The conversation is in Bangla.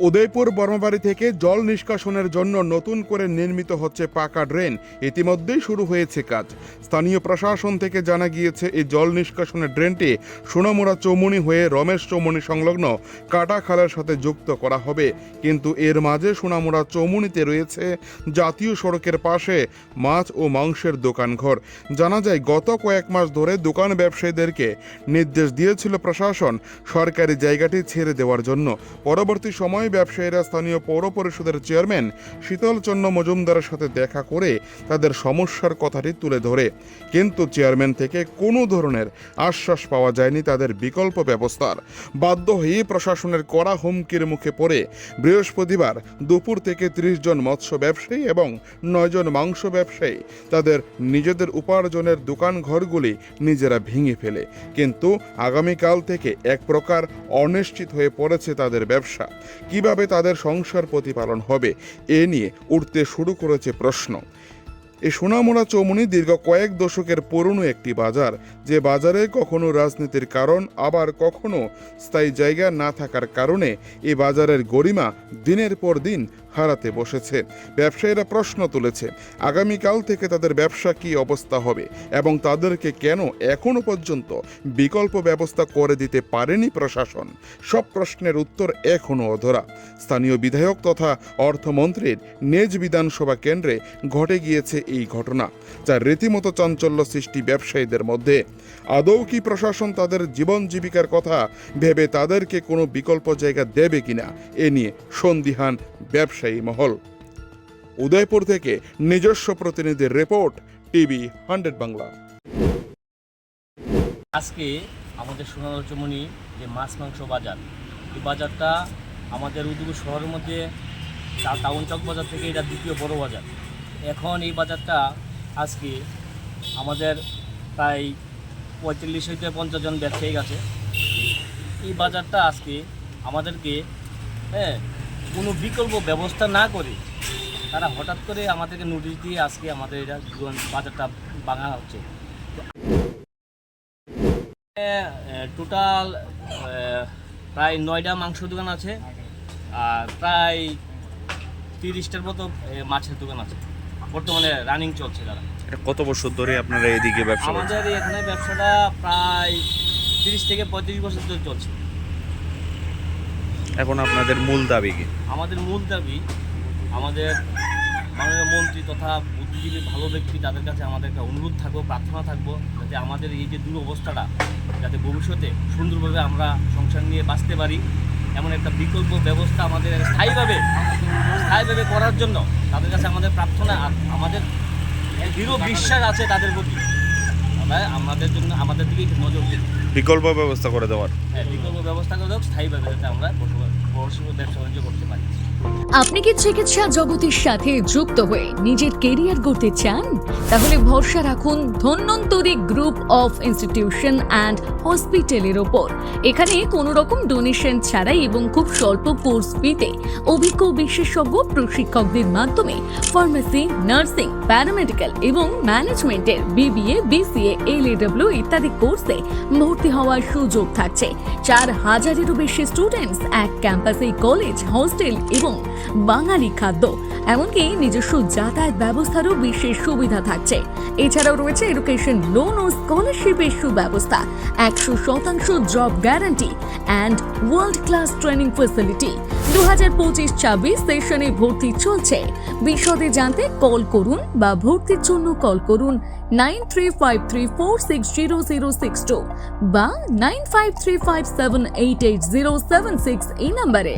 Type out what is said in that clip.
উদয়পুর বর্মাবাড়ি থেকে জল নিষ্কাশনের জন্য নতুন করে নির্মিত হচ্ছে পাকা ড্রেন। ইতিমধ্যেই শুরু হয়েছে কাজ। স্থানীয় প্রশাসন থেকে জানা গিয়েছে, এই জল নিষ্কাশনের ড্রেনটি সোনামুড়া চৌমুনি হয়ে রমেশ চৌমুনি সংলগ্ন কাটা খালের সাথে যুক্ত করা হবে। কিন্তু এর মাঝে সোনামুড়া চৌমুনিতে রয়েছে জাতীয় সড়কের পাশে মাছ ও মাংসের দোকানঘর। জানা যায়, গত কয়েক মাস ধরে দোকান ব্যবসায়ীদেরকে নির্দেশ দিয়েছিল প্রশাসন, সরকারি জায়গাটি ছেড়ে দেওয়ার জন্য। পরবর্তী সময় ব্যবসায়ীরা স্থানীয় পৌর পরিষদের চেয়ারম্যান শীতলচন্দ্র মজুমদারের সাথে দেখা করে তাদের সমস্যার কথাটি তুলে ধরে। কিন্তু চেয়ারম্যান থেকে কোনো ধরনের আশ্বাস পাওয়া যায়নি তাদের বিকল্প ব্যবস্থার। বাধ্য হয়ে প্রশাসনের কড়া হুমকির মুখে পড়ে বৃহস্পতিবার দুপুর থেকে ত্রিশ জন মৎস্য ব্যবসায়ী এবং নয়জন মাংস ব্যবসায়ী তাদের নিজেদের উপার্জনের দোকান ঘরগুলি নিজেরা ভেঙে ফেলে। কিন্তু আগামীকাল থেকে এক প্রকার অনিশ্চিত হয়ে পড়েছে তাদের ব্যবসা। কীভাবে তাদের সংসার প্রতিপালন হবে এ নিয়ে উঠতে শুরু করেছে প্রশ্ন। এই সোনামোড়া চৌমুনি দীর্ঘ কয়েক দশকের পুরনো একটি বাজার, যে বাজারে কখনো রাজনীতির কারণ, আবার কখনো স্থায়ী জায়গা না থাকার কারণে এই বাজারের গরিমা দিনের পর দিন হারাতে বসেছে। ব্যবসায়ীরা প্রশ্ন তুলেছে, আগামীকাল থেকে তাদের ব্যবসা কি অবস্থা হবে এবং তাদেরকে কেন এখনও পর্যন্ত বিকল্প ব্যবস্থা করে দিতে পারেনি প্রশাসন? সব প্রশ্নের উত্তর এখনও অধরা। স্থানীয় বিধায়ক তথা অর্থমন্ত্রীর নিজ বিধানসভা কেন্দ্রে ঘটে গিয়েছে এই ঘটনা, যা রীতিমতো চাঞ্চল্য সৃষ্টি ব্যবসায়ীদের মধ্যে। আদৌ কি প্রশাসন তাদের জীবন জীবিকার কথা ভেবে তাদেরকে কোনো বিকল্প জায়গা দেবে কিনা, এ নিয়ে সন্দিহান ব্যবসায়ী মহল। উদয়পুর থেকে নিজস্ব প্রতিনিধির রিপোর্ট, টিভি হান্ড্রেড বাংলা। আজকে আমাদের সোনারচমনি যে মাছ মাংস বাজার। এই বাজারটা আমাদের উদয়পুর শহরের মধ্যে টাউন চক বাজার থেকে এটা দ্বিতীয় বড় বাজার। এখন এই বাজারটা আজকে আমাদের প্রায় পঁয়তাল্লিশ হইতে পঞ্চাশ জন ব্যবসায়ী আছে এই বাজারটা আজকে আমাদেরকে হ্যাঁ কোনো বিকল্প ব্যবস্থা না করে তারা হঠাৎ করে আমাদেরকে নোটিশ দিয়ে আজকে আমাদের এটা বাজারটা ভাঙা হচ্ছে। টোটাল প্রায় নয়টা মাংস দোকান আছে, আর প্রায় তিরিশটার মতো মাছের দোকান আছে। বর্তমানে রানিং চলছে তারা এটা কত বছর ধরে আপনারা এদিকে ব্যবসা আমাদের এখানে ব্যবসাটা প্রায় তিরিশ থেকে পঁয়ত্রিশ বছর ধরে চলছে। এখন আপনাদের মূল দাবি কি? আমাদের মূল দাবি আমাদের মাননীয় মন্ত্রী তথা বুদ্ধিজীবী ভালো ব্যক্তি তাদের কাছে আমাদের একটা অনুরোধ থাকব প্রার্থনা থাকব যাতে আমাদের এই যে দুরবস্থাটা যাতে ভবিষ্যতে সুন্দরভাবে আমরা সংসার নিয়ে বাঁচতে পারি। এমন একটা বিকল্প ব্যবস্থা আমাদের স্থায়ীভাবে স্থায়ীভাবে করার জন্য তাদের কাছে আমাদের প্রার্থনা আর আমাদের দৃঢ় বিশ্বাস আছে তাদের প্রতি আমাদের জন্য আমাদের দিকে নজর দিন বিকল্প ব্যবস্থা করে দেওয়ার। হ্যাঁ বিকল্প ব্যবস্থা করে দেওয়া স্থায়ীভাবে যাতে আমরা ব্যবসা বাণিজ্য করতে পারি। আপনি কি চিকিৎসা জগতের সাথে যুক্ত হয়ে নিজের কেরিয়ার গড়তে চান? তাহলে ভরসা রাখুন Dhanvantari group of institution and হসপিটালের ওপর। এখানে কোনো রকম ডোনেশন ছাড়াই এবং খুব স্বল্প কোর্স ফিতে অভিজ্ঞ বিশেষজ্ঞ প্রশিক্ষকদের মাধ্যমে ফার্মেসি, নার্সিং, প্যারামেডিক্যাল এবং ম্যানেজমেন্টের বিবিএ, বিসিএ, এলএডব্লিউ ইত্যাদি কোর্সে ভর্তি হওয়ার সুযোগ থাকছে। চার হাজারেরও বেশি স্টুডেন্টস এক ক্যাম্পাসে কলেজ, হোস্টেল এবং বাঙালি খাদ্য। এমনকি নিজস্ব যাতায়াত ব্যবস্থারও বিশেষ সুবিধা থাকছে। এছাড়াও রয়েছে এডুকেশন লোন ও স্কলারশিপের সুব্যবস্থা। একশো শতাংশ job guarantee and world class training facility দু হাজার পঁচিশ ছাব্বিশ সেশনে ভর্তি চলছে। বিশদে জানতে কল করুন বা ভর্তির জন্য কল করুন nine three five three four six zero zero six two বা nine five three five seven eight eight zero seven six এই নাম্বারে